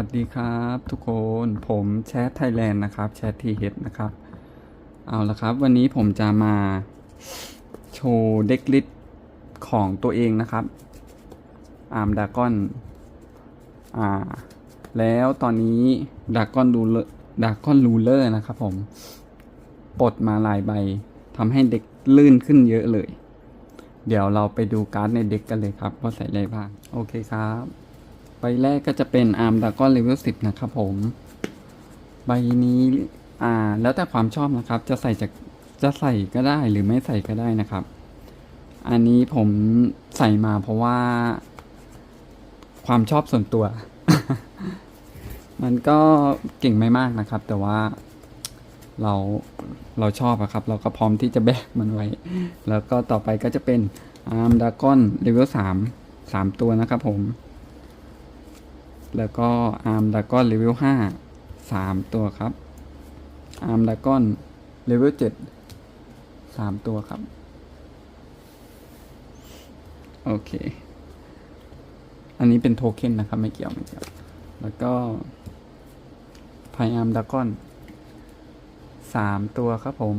วัสดีครับทุกคนผมแชทไทยแลนด์นะครับแชททีเฮดนะครับ เอาละครับ วันนี้ผมจะมาโชว์เด็กลิสต์ของตัวเองนะครับ อาร์มดากอนอ่าแล้วตอนนี้ดากอนรูเลดากอนรูเลอร์นะครับผมปลดมาลายใบทำให้เด็กลื่นขึ้นเยอะเลย เดี๋ยวเราไปดูการ์ดในเด็กกันเลยครับ ว่าใส่อะไรบ้าง โอเคครับ ใบแรกก็จะเป็นอาร์มดากอนเลเวลสิบนะครับผม ใบนี้อ่าแล้วแต่ความชอบนะครับ จะใส่จากจะใส่ก็ได้หรือไม่ใส่ก็ได้นะครับ อันนี้ผมใส่มาเพราะว่า ความชอบส่วนตัว มันก็เก่งไม่มากนะครับ แต่ว่าเราเราชอบอะครับ เราก็พร้อมที่จะแบกมันไว้ แล้วก็ต่อไปก็จะเป็นอาร์มดากอนเลเวลสามสามตัวนะครับผม แล้วก็อาร์มดากอนเลเวลห้าสามตัวครับอาร์มดากอนเลเวลเจ็ดสามตัวครับ โอเค อันนี้เป็นโทเค็นนะครับ ไม่เกี่ยวไม่เกี่ยว แล้วก็พายอาร์มดากอนสามตัวครับผม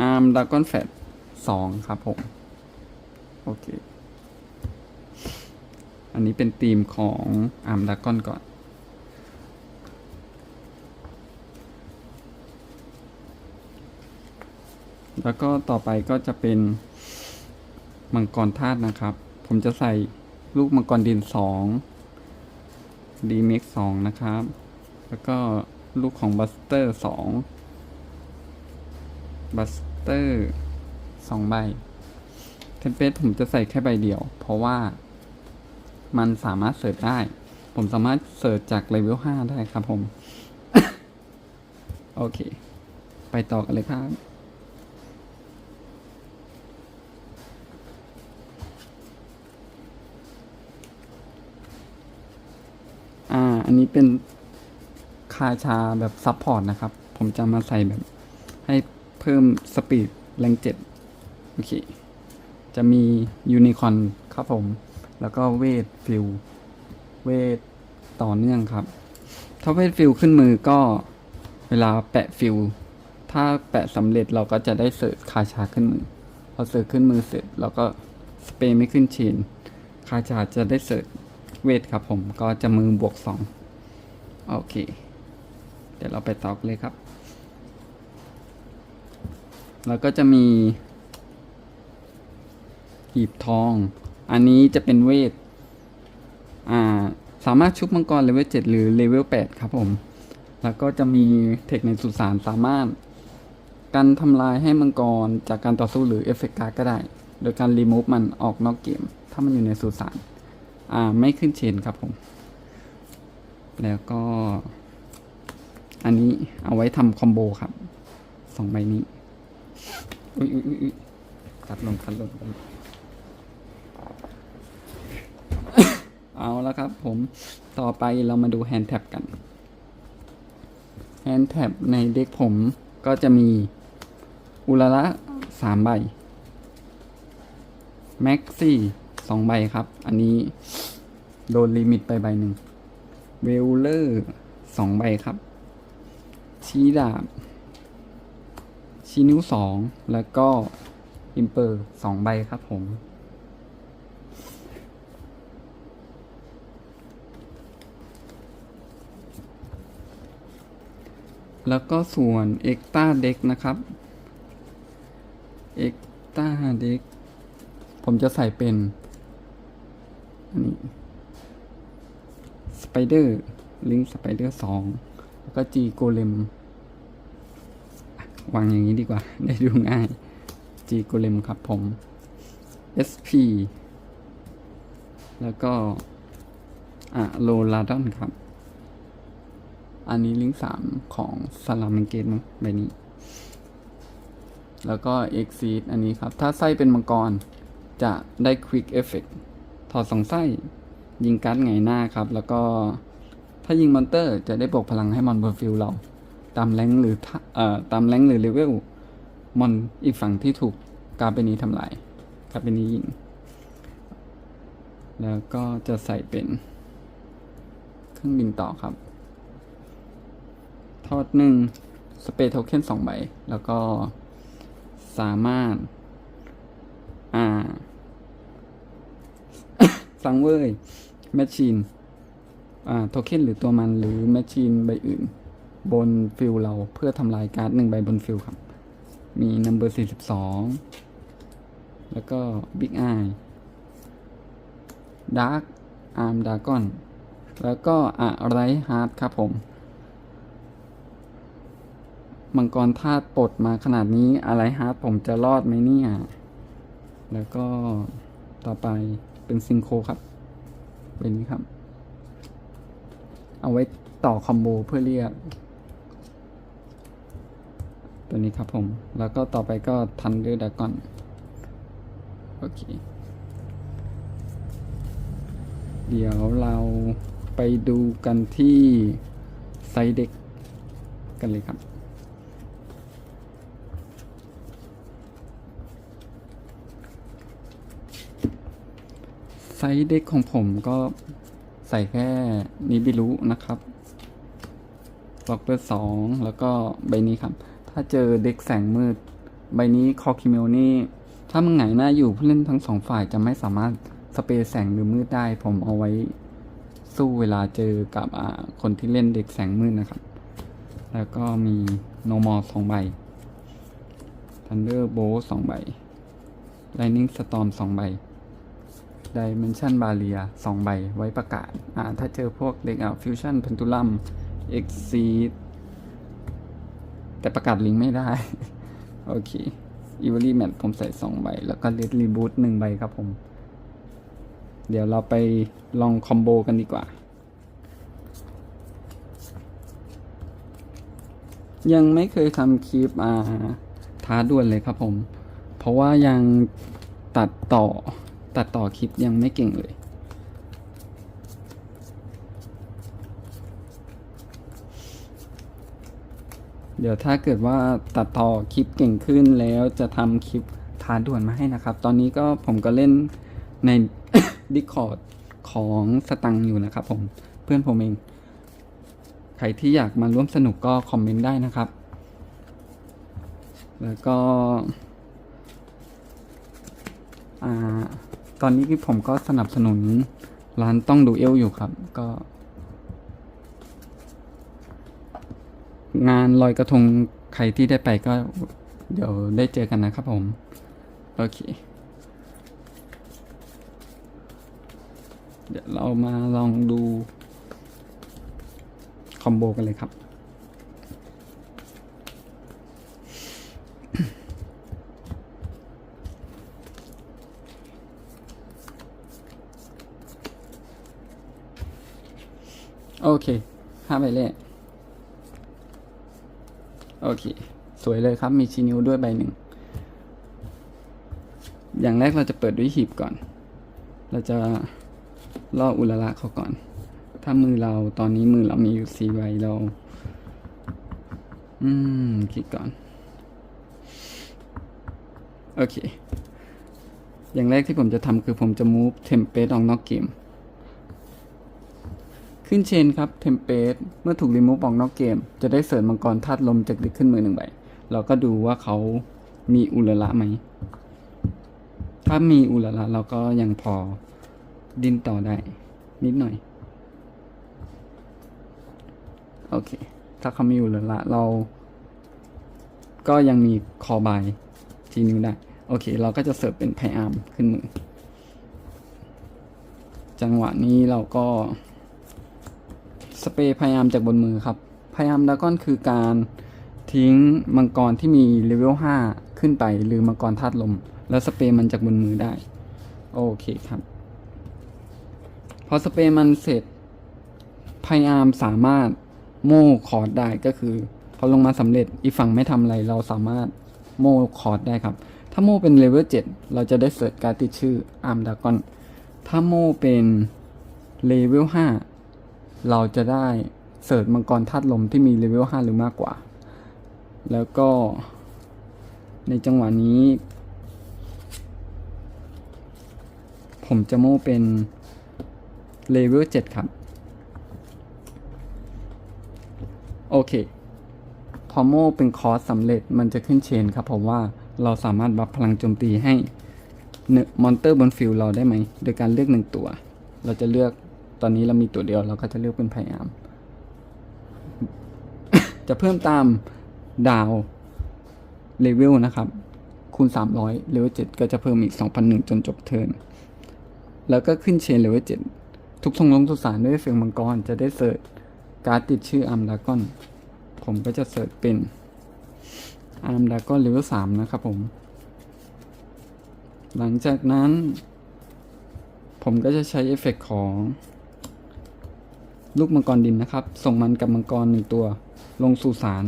อาร์มดากอนแฟตสองครับผม โอเค อันนี้เป็นธีมของอาร์มดากอนก่อน แล้วก็ต่อไปก็จะเป็นมังกรธาตุนะครับ ผมจะใส่ลูกมังกรดินสองดีเม็กสองนะครับ แล้วก็ลูกของบัสเตอร์สองบัสเตอร์สองใบ เทมเพสผมจะใส่แค่ใบเดียว เพราะว่า มันสามารถเสิร์ชได้ ผมสามารถเสิร์ชจากเลเวล5ได้ครับผม โอเค ไปต่อกันเลยครับอ่าอันนี้เป็นคาชาแบบซับพอร์ตนะครับ ผมจะมาใส่แบบให้เพิ่มสปีดแรงเจ็ดโอเค จะมียูนิคอนครับผม แล้วก็เวทฟิลเวทต่อเนื่องครับ ถ้าเวทฟิลขึ้นมือก็เวลาแปะฟิลถ้าแปะสำเร็จเราก็จะได้เสิร์ชคาชาขึ้นมือ พอเสิร์ชขึ้นมือเสร็จเราก็สเปรย์ไม่ขึ้นเชนคาชาจะได้เสิร์ชเวทครับผมก็จะมือบวกสองโอเค เดี๋ยวเราไปต่อกเลยครับ แล้วก็จะมีหีบทอง อันนี้จะเป็นเวทอ่าสามารถชุบมังกรเลเวล7หรือเลเวล8ครับผม แล้วก็จะมีเทคในสุสานสามารถกันทำลายให้มังกรจากการต่อสู้หรือเอฟเฟกต์การ์ดก็ได้ โดยการรีมูฟมันออกนอกเกม ถ้ามันอยู่ในสุสานอ่าไม่ขึ้นเชนครับผม แล้วก็ อันนี้เอาไว้ทำคอมโบครับสองใบนี้ อุ้ยอุ้ยอุ๊ยอุ๊ยตัดลงคัดลงกัน เอาแล้วครับผมต่อไปเรามาดูแฮนด์แท็บกันแฮนด์แท็บในเด็กผมก็จะมีอุลาระสามใบแม็กซี่สองใบครับ อันนี้โดนลิมิตไปใบหนึ่งเวลเลอร์สองใบครับ ชี้ดาบ ชี้นิ้วสองแล้วก็อิมเปอร์สองใบครับผม แล้วก็ส่วนเอ็กต a าเด็กนะครับเอ็กต a าเด็กผมจะใส่เป็นอันนี้สไปเดอร์ลิงสไปเดอร์สองแล้วก็จีโกเลมวางอย่างนี้ดีกว่า ได้ดูง่ายจีโกเลมครับผม SP แล้วก็อะโลลาดอนครับ อันนี้ลิงก์สามของสลามังเกตมั้งใบนี้ แล้วก็ Exceed อันนี้ครับ ถ้าไส้เป็นมังกร จะได้ Quick Effect ถอดสองไส้ ยิงการ์ดไงหน้าครับ แล้วก็ถ้ายิงมอนเตอร์จะได้บวกพลังให้มอนบนฟิลเรา ตามแรงหรือเอ่อตามแรงหรือเลเวลมอนอีกฝั่งที่ถูกการเป็นนี้ทำลายการเป็นนี้ยิง แล้วก็จะใส่เป็นเครื่องบินต่อครับ ทอดหนึ่งสเปซโทเค็นสองใบ แล้วก็สามารถ อ่า สังเวยแมชชีน อ่า โทเค็นหรือตัวมันหรือแมชชีนใบอื่น บนฟิลเราเพื่อทำลายการ์ดหนึ่งใบบนฟิลครับ มีนัมเบอร์สี่สิบสองแล้วก็บิ๊กไอดาร์กอาร์มดากอนแล้วก็อะไรฮาร์ดครับผม มังกรธาตุปลดมาขนาดนี้อะไรฮาร์ดผมจะรอดไหมเนี่ย แล้วก็ต่อไปเป็นซิงโครครับ เป็นนี้ครับ เอาไว้ต่อคอมโบเพื่อเรียก ตัวนี้ครับผม แล้วก็ต่อไปก็ทันเดอร์ดากอน โอเค เดี๋ยวเราไปดูกันที่ไซเด็กกันเลยครับ ไซส์เด็กของผมก็ใส่แค่นิบิลุนะครับล็อกเปอร์สองแล้วก็ใบนี้ครับ ถ้าเจอเด็กแสงมืด ใบนี้คอคิเมลนี่ ถ้ามันหงหน้าอยู่ผู้เล่นทั้งสองฝ่ายจะไม่สามารถสเปรย์แสงหรือมืดได้ ผมเอาไว้สู้เวลาเจอกับคนที่เล่นเด็กแสงมืดนะครับ แล้วก็มีโนมอลสองใบ Thunder b o สองใบ Lightning Storm สองใบ Dimension Barrier สองใบไว้ประกาศ อ่า ถ้าเจอพวกเด็กอะ Fusion Pendulum Exceed แต่ประกาศลิงก์ไม่ได้ โอเคอีเวอรี่แมทผมใส่สองใบ แล้วก็เลดรีบูทหนึ่งใบครับผม เดี๋ยวเราไปลองคอมโบกันดีกว่า ยังไม่เคยทำคลิปอ่าท้าด่วนเลยครับผม เพราะว่ายังตัดต่อ ตัดต่อคลิปยังไม่เก่งเลยเดี๋ยวถ้าเกิดว่าตัดต่อคลิปเก่งขึ้นแล้วจะทำคลิปท้าด่วนมาให้นะครับ ตอนนี้ก็ผมก็เล่นใน Discord ของสตังค์อยู่นะครับผมเพื่อนผมเอง ใครที่อยากมาร่วมสนุกก็คอมเมนต์ได้นะครับ แล้วก็อ่า ตอนนี้ผมก็สนับสนุนร้านต้องดูเอลอยู่ครับ ก็ งานลอยกระทงใครที่ได้ไปก็ เดี๋ยวได้เจอกันนะครับผม โอเค เดี๋ยวเรามาลองดู คอมโบกันเลยครับ โอเคห้าใบแรกโอเค สวยเลยครับ มีชีนิวด้วยใบหนึ่ง อย่างแรกเราจะเปิดด้วยหีบก่อน เราจะล่ออุลาระเขาก่อน ถ้ามือเราตอนนี้มือเรามีอยู่สี่ใบเรา อืม คิดก่อน โอเค อย่างแรกที่ผมจะทำคือผมจะ move template ออกนอกเกม ขึ้นเชนครับ template เมื่อถูก remove ออกนอกเกม จะได้เสริมมังกรธาตุลมจากเด็กขึ้นมือหนึ่งใบเราก็ดูว่าเขามีอุลาระไหม ถ้ามีอุลาระเราก็ยังพอดินต่อได้ นิดหน่อย โอเค ถ้าเขามีอุลาระเรา ก็ยังมีคอบายทีนิ้วได้ โอเค เราก็จะเสิร์ฟเป็นไพอาร์มขึ้นมือ จังหวะนี้เราก็ สเปรย์พยายามจากบนมือครับ พยายามดากอนคือการทิ้งมังกรที่มีเลเวล5ขึ้นไป หรือมังกรธาตุลม แล้วสเปรย์มันจากบนมือได้ โอเคครับ พอสเปรย์มันเสร็จ พยายามสามารถโม่คอร์ดได้ก็คือ พอลงมาสำเร็จอีกฝั่งไม่ทำอะไร เราสามารถโม่คอร์ดได้ครับ ถ้าโม่เป็นเลเวล7เราจะได้เสิร์ชการติดชื่ออาร์มดากอนถ้าโม่เป็นเลเวล5 เราจะได้เสิร์ชมังกรธาตุลมที่มีเลเวล5หรือมากกว่า แล้วก็ในจังหวะนี้ ผมจะโม่เป็นเลเวล7ครับ โอเค พอโม่เป็นคอร์สสำเร็จมันจะขึ้นเชนครับผมว่าเราสามารถบัฟพลังโจมตีให้มอนเตอร์บนฟิลเราได้ไหม โดยการเลือกหนึ่งตัว เราจะเลือก ตอนนี้เรามีตัวเดียวเราก็จะเลือกเป็นพยายาม จะเพิ่มตามดาวเลเวลนะครับ คูณ 300เลเวล7ก็จะเพิ่มอีก 2,001 จนจบเทิร์นแล้วก็ขึ้นเชนเลเวล7ทุกทรงลงสุสานด้วยเฟลมังกร จะได้เสิร์ชการ์ดติดชื่ออัมดากอน ผมก็จะเสิร์ชเป็นอาร์มดากอนเลเวล3นะครับผม หลังจากนั้นผมก็จะใช้เอฟเฟกต์ของ ลูกมังกรดินนะครับ ส่งมันกับมังกรหนึ่งตัว ลงสู่สาร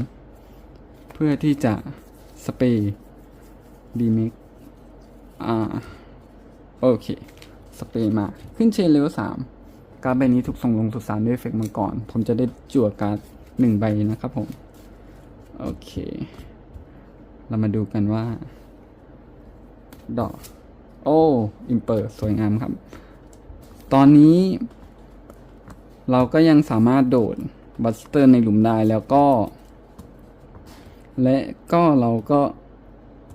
เพื่อที่จะสเปรย์ดีมิกอ่าโอเค สเปรย์มา ขึ้นเชนเลเวลสามการดใบนี้ถูกส่งลงสู่สารด้วยเอฟเฟกมังกร ผมจะได้จั่วการ์ดหนึ่งใบนะครับผม โอเค เรามาดูกันว่า ดอก โอ้ อิมเปอร์ สวยงามครับ ตอนนี้ เราก็ยังสามารถโดดบัสเตอร์ในหลุมได้แล้วก็ และก็เราก็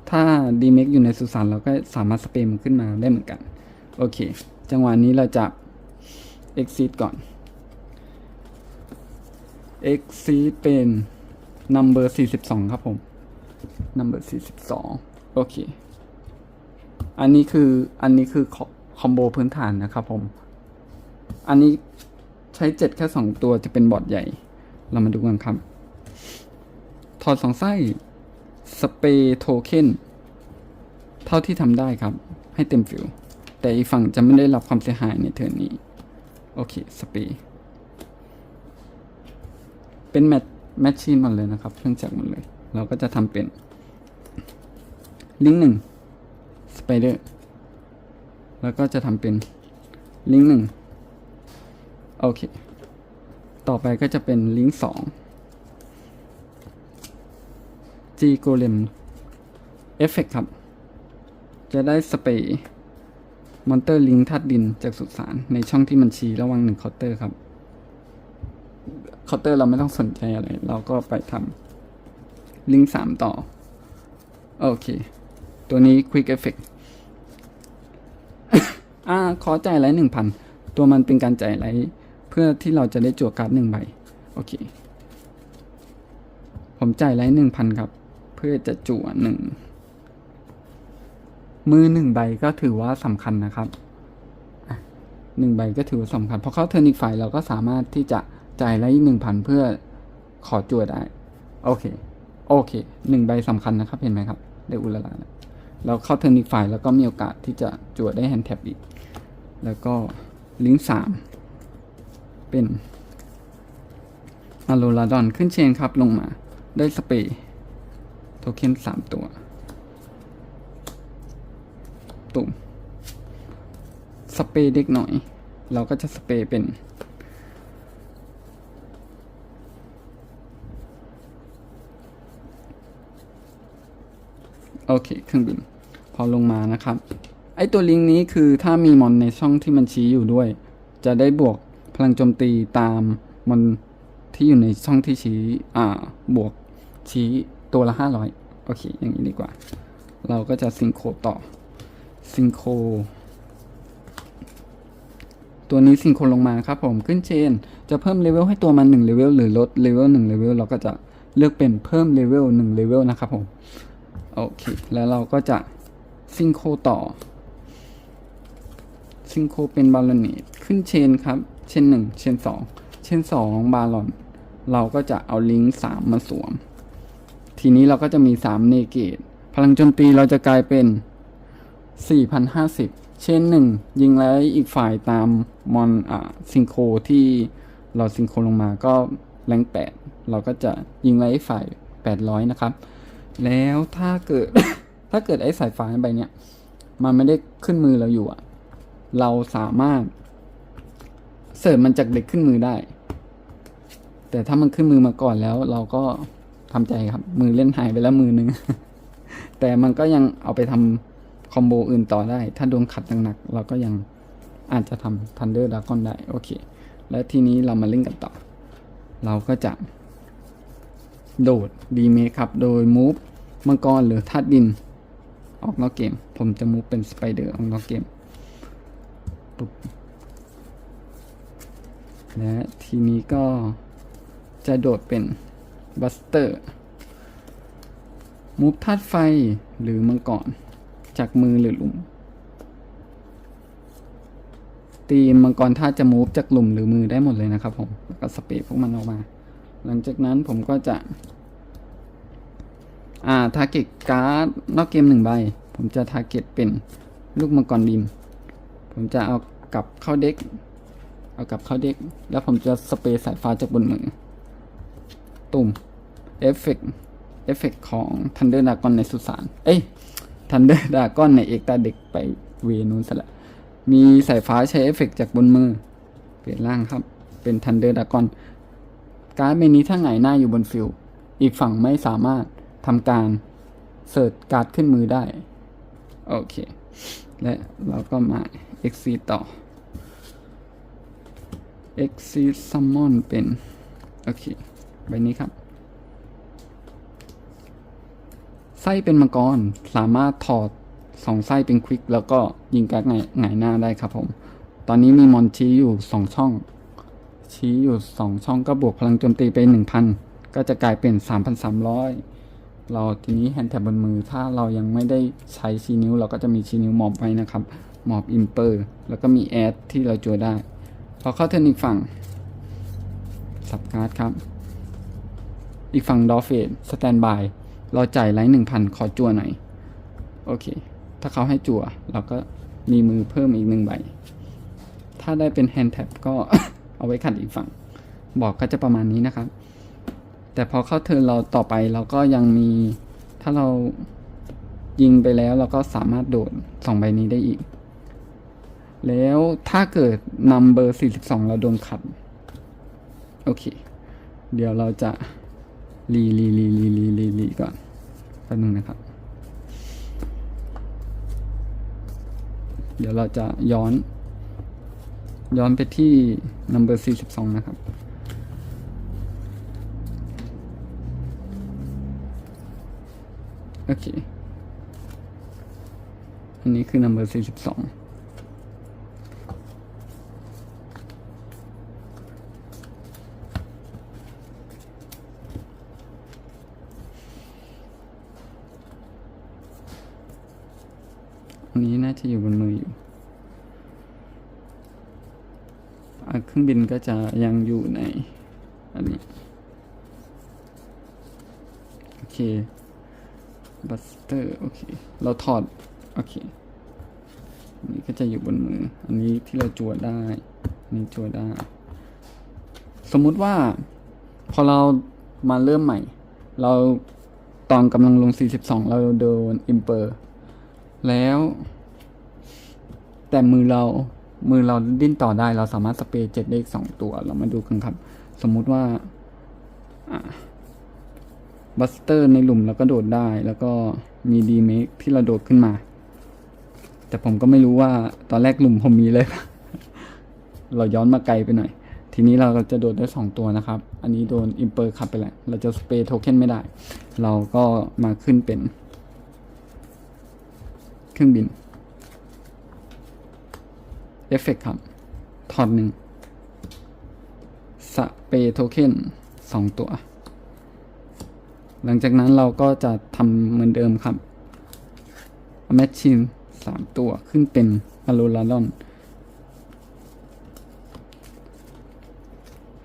ถ้าดีเมกอยู่ในสุสานเราก็สามารถสเปรมันขึ้นมาได้เหมือนกัน โอเค จังหวะนี้เราจะ exit ก่อน exit เป็น number 42 ครับผม number 42 โอเค อันนี้คืออันนี้คือคอมโบพื้นฐานนะครับผม อันนี้ ใช้เจ็ดแค่สองตัวจะเป็นบอร์ดใหญ่ เรามาดูกันครับ ถอดสองไส้สเปรย์โทเค็นเท่าที่ทำได้ครับ ให้เต็มฟิลแต่อีกฝั่งจะไม่ได้รับความเสียหายในเทิร์นนี้ โอเค สเปรย์เป็นแมทแมชชีนหมดเลยนะครับ เครื่องจักรหมดเลย เราก็จะทำเป็น ลิงก์หนึ่งสไปเดอร์แล้วก็จะทำเป็นลิงก์หนึ่ง โอเค ต่อไปก็จะเป็นลิงก์สอง G Golem เอฟเฟกครับ จะได้สเปรย์มอนเตอร์ลิงทัดดินจากสุสานในช่องที่มันชี้ระหว่างหนึ่งเคาน์เตอร์ครับเคาน์เตอร์เราไม่ต้องสนใจอะไร เราก็ไปทำลิงก์สามต่อ โอเค ตัวนี้ Quick Effect อ่าขอจ่ายไลท์หนึ่งพัน ตัวมันเป็นการจ่ายไลท์ เพื่อที่เราจะได้จั่วการ์ดหนึ่งใบ โอเค ผมจ่ายไลท์หนึ่งพันครับ เพื่อจะจั่วหนึ่งมือหนึ่งใบก็ถือว่าสำคัญนะครับหนึ่งใบก็ถือว่าสำคัญพอเข้าเทิร์นอีกฝ่ายเราก็สามารถที่จะจ่ายไลท์หนึ่งพันเพื่อขอจั่วได้ โอเค โอเคหนึ่งใบสำคัญนะครับ เห็นไหมครับได้อุลลาแล้วเราเข้าเทิร์นอีกฝ่ายแล้วก็มีโอกาสที่จะจั่วได้แฮนด์แท็บอีก แล้วก็ลิงก์สาม เป็นอะโลลาดอนขึ้นเชนครับลงมาได้สเปรย์โทเค็นสามตัว ตุ่มสเปรย์เด็กหน่อย เราก็จะสเปรย์เป็นโอเค เครื่องบิน พอลงมานะครับ ไอตัวลิงก์นี้คือถ้ามีมอนในช่องที่มันชี้อยู่ด้วย จะได้บวก พลังโจมตีตามมอนที่อยู่ในช่องที่ชี้อ่าบวกชี้ตัวละห้าร้อยโอเค อย่างนี้ดีกว่า เราก็จะซิงโครต่อซิงโครตัวนี้ซิงโครลงมาครับผมขึ้นเชน จะเพิ่มเลเวลให้ตัวมันหนึ่งเลเวลหรือลดเลเวลหนึ่งเลเวลเราก็จะเลือกเป็นเพิ่มเลเวลหนึ่งเลเวลนะครับผม โอเค แล้วเราก็จะซิงโครต่อซิงโครเป็นบาลอนเนตขึ้นเชนครับ เชนหนึ่งเช่นสองเช่นสองบาลอน เราก็จะเอาลิงก์สามมาสวม ทีนี้เราก็จะมีสามเนเกตพลังโจมตีเราจะกลายเป็นสี่พันห้าสิบเช่นหนึ่งยิงแล้วอีกฝ่ายตามมอนอ่าซิงโครที่เราซิงโครลงมาก็แรงแปดเราก็จะยิงแล้วอีกฝ่ายแปดร้อยนะครับ แล้วถ้าเกิด ถ้าเกิดไอ้สายฟ้าใบเนี้ย มันไม่ได้ขึ้นมือเราอยู่อะเราสามารถ เสิร์ฟมันจากเด็กขึ้นมือได้ แต่ถ้ามันขึ้นมือมาก่อนแล้ว เราก็ทำใจครับ มือเล่นหายไปแล้วมือหนึ่ง แต่มันก็ยังเอาไปทำคอมโบอื่นต่อได้ ถ้าโดนขัดหนักๆเราก็ยังอาจจะทำทันเดอร์ดากอนได้ โอเค และทีนี้เรามาเล่นกันต่อ เราก็จะ โดดดีเมครับ โดยมูฟมังกรหรือธาตุดิน ออกนอกเกม ผมจะมูฟเป็นสไปเดอร์ออกนอกเกมปุ๊บ และทีนี้ก็จะโดดเป็นบัสเตอร์มูฟธาตุไฟหรือมังกรจากมือหรือหลุม ตีมมังกรธาตุจะมูฟจากหลุมหรือมือได้หมดเลยนะครับผมแล้วก็สเปรย์พวกมันออกมา หลังจากนั้นผมก็จะอ่าทาร์เก็ตการ์ดนอกเกมหนึ่งใบ ผมจะทาร์เก็ตเป็นลูกมังกรดิม ผมจะเอากลับเข้าเด็ก เอากลับเข้าเด็ก แล้วผมจะสเปรย์สายฟ้าจากบนมือ ตุ่มเอฟเฟกเอฟเฟกของ Thunder Dragon ในสุสาน เอ้ย Thunder Dragon ในเอกตาเด็กไปเวนูนซะละ มีสายฟ้าใช้เอฟเฟกจากบนมือ เปลี่ยนร่างครับ เป็น Thunder Dragon การ์ดเมนี้ถ้าหงหน้าอยู่บนฟิลอีกฝั่งไม่สามารถทำการเสิร์ชการ์ดขึ้นมือได้ โอเค และเราก็มา exit ต่อ exit summon เป็น โอเคใบนี้ครับ ไส้เป็นมังกร สามารถถอดสองไส้เป็นควิก แล้วก็ยิงการ์ดหงายหงหน้าได้ครับผม ตอนนี้มีมอนชี้อยู่สองช่อง ชี้อยู่สองช่องก็บวกพลังโจมตีไปหนึ่งพันก็จะกลายเป็นสามพันสามร้อยเราทีนี้แฮนด์แท็บบนมือ ถ้าเรายังไม่ได้ใช้ชี้นิ้ว เราก็จะมีชี้นิ้วมอบไว้นะครับ มอบอิมเปอร์ แล้วก็มีแอดที่เราจวได้ พอเข้าเทิร์นอีกฝั่ง สับการ์ดครับ อีกฝั่งดอฟเฟดสแตนบาย เราจ่ายไลท์หนึ่งพันขอจัวหน่อย โอเค ถ้าเขาให้จัวเราก็มีมือเพิ่มอีกหนึ่งใบ ถ้าได้เป็นแฮนด์แท็บก็เอาไว้ขัดอีกฝั่ง บอกก็จะประมาณนี้นะครับ แต่พอเข้าเทิร์นเราต่อไปเราก็ยังมี ถ้าเรายิงไปแล้วเราก็สามารถโดดสองใบนี้ได้อีก แล้วถ้าเกิดนำเบอร์ 42 เราโดนขัด โอเค เดี๋ยวเราจะ รีรีรีรีรีรีรีก่อนแป๊บนึงนะครับ เดี๋ยวเราจะย้อน ย้อนไปที่ number 42 นะครับโอเค อันนี้คือ number 42 อันนี้น่อยู่บนมืออยู่เครื่องบินก็จะยังอยู่ในอันนี้ โอเคบัสเตอร์โอเค เราถอด โอเคอันนี้ก็จะอยู่บนมือ อันนี้ที่เราจัวได้อันนี้จัวได้ สมมุติว่า พอเรามาเริ่มใหม่ เราตอนกำลังลง 42 เราโดนอิมเปอร์ แล้ว แต่มือเรามือเราดิ้นต่อได้ เราสามารถสเปรย์เจ็ดได้อีกสองตัว เรามาดูกันครับ สมมุติว่าบัสเตอร์ในหลุมเราก็โดดได้ แล้วก็มีดีเมคที่เราโดดขึ้นมา แต่ผมก็ไม่รู้ว่าตอนแรกหลุมผมมีเลยเราย้อนมาไกลไปหน่อย ทีนี้เราจะโดดได้สองตัวนะครับ อันนี้โดนอิมเปอร์ขับไปแล้วเราจะสเปรย์โทเค็นไม่ได้ เราก็มาขึ้นเป็น เครื่องบิน อฟเฟกครับ ถอดหนึ่งสเปโทเค็นสองตัว หลังจากนั้นเราก็จะทำเหมือนเดิมครับแมชชีนสามตัวขึ้นเป็นอะโลลาดอน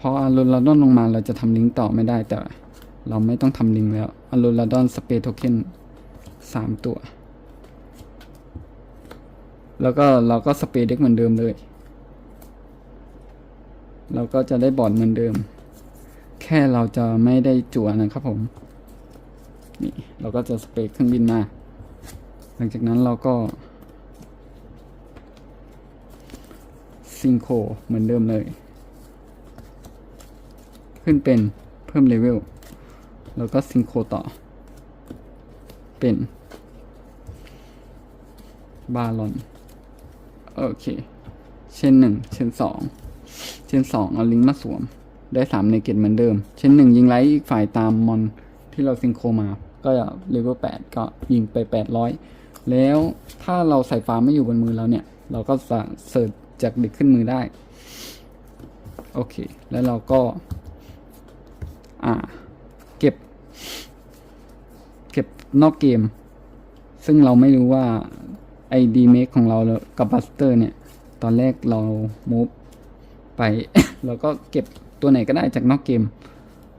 พออะโลลาดอนลงมาเราจะทำลิงก์ต่อไม่ได้แต่ เราไม่ต้องทำลิงก์แล้วอะโลลาดอนสเปโทเค็นสามตัว แล้วก็เราก็สเปรย์เด็กเหมือนเดิมเลย เราก็จะได้บอร์ดเหมือนเดิม แค่เราจะไม่ได้จั่วนะครับผม นี่เราก็จะสเปรย์เครื่องบินมา หลังจากนั้นเราก็ซิงโคเหมือนเดิมเลย ขึ้นเป็นเพิ่มเลเวล แล้วก็ซิงโคต่อ เป็นบาลอน โอเค เช่นหนึ่งเช่นสองเช่นสองเอาลิงก์มาสวม ได้สามในเกตเหมือนเดิม เช่นหนึ่งยิงไลท์อีกฝ่ายตามมอนที่เราซิงโครมา ก็เลเวลแปดก็ยิงไปแปดร้อยแล้วถ้าเราใส่ฟ้าไม่อยู่บนมือเราเนี่ย เราก็จะเสิร์ชจากเด็กขึ้นมือได้ โอเค แล้วเราก็ อ่า เก็บ เก็บนอกเกม ซึ่งเราไม่รู้ว่า ไอดีเมคของเรากับบัสเตอร์เนี่ย ตอนแรกเรามูฟไป เราก็เก็บตัวไหนก็ได้จากนอกเกม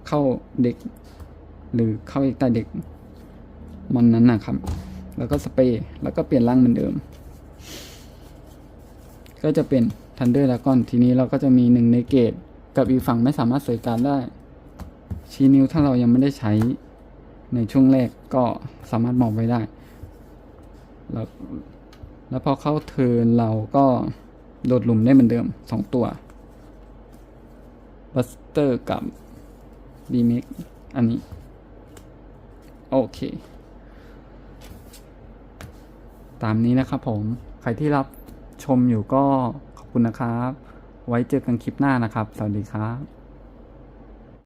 เข้าเด็ก หรือเข้าใต้เด็กมอนนั้นนะครับ แล้วก็สเปรย์แล้วก็เปลี่ยนร่างเหมือนเดิม ก็จะเป็นทันเดอร์แล้วก่อนทีนี้เราก็จะมีหนึ่งในเกตกับอีกฝั่งไม่สามารถเสยการได้ ชี้นิ้วถ้าเรายังไม่ได้ใช้ในช่วงแรกก็สามารถมองไว้ได้แล้ว แล้วพอเข้าเทิร์นเราก็โดดหลุมได้เหมือนเดิมสองตัว บัสเตอร์กับดีเมกอันนี้ โอเค ตามนี้นะครับผม ใครที่รับชมอยู่ก็ขอบคุณนะครับ ไว้เจอกันคลิปหน้านะครับ สวัสดีครับ